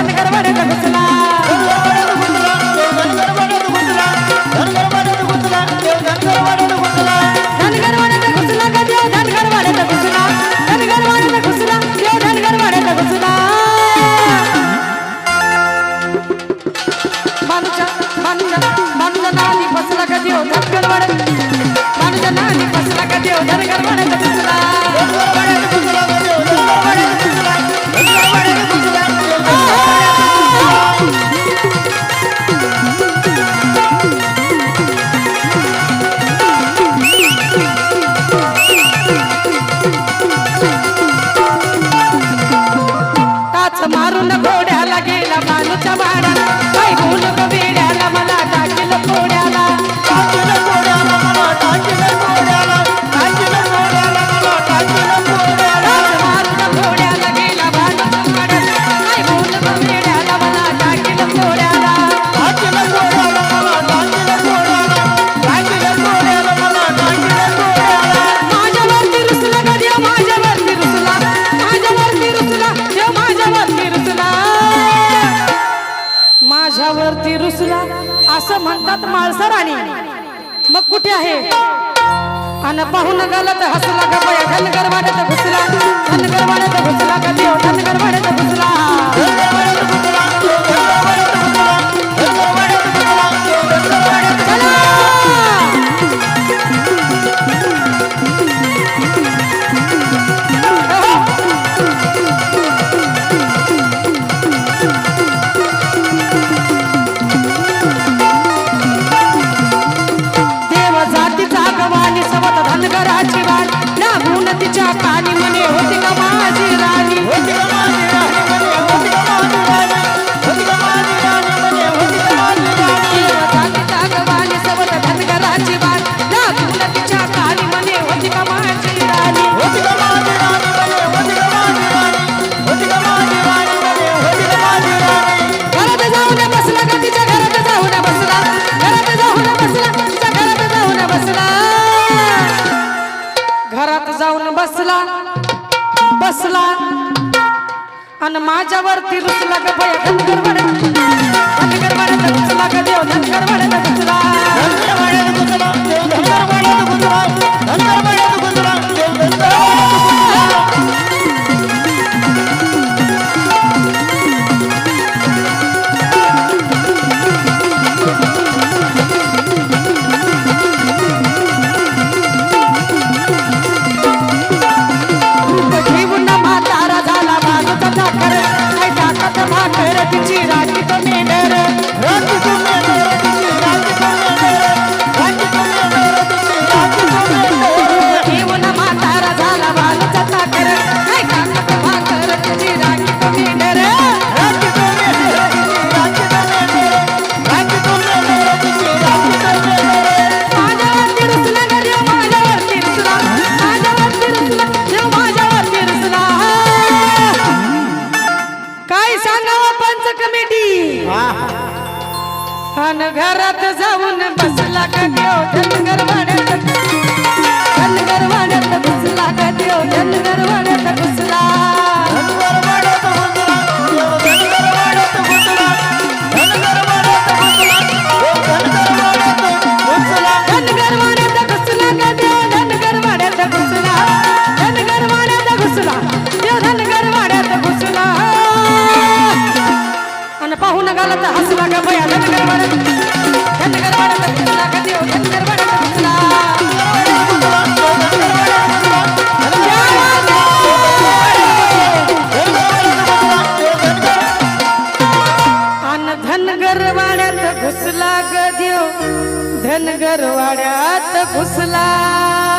i'm gonna go Kanikarwa Nekakusala on the road. असं म्हणतात माळसराणी. मग कुठे आहे? आणि पाहून घालत हसला गबया धनगर वाढत घुसला. धनगर वाढत घुसला कधी धनगर ಕಾಲಿ ಮನೆ ಹೊತ್ತಿನ रुसला. आणि माझ्यावरती रुसला रुसला ग देव. अन घरात जाऊन बसला का देव जनगर वाड्यात जनगर वाड्यात बसला का देव जनगर वाड्यात बसला पाहून घुसला ग देव. धनगर वाड्यात घुसला.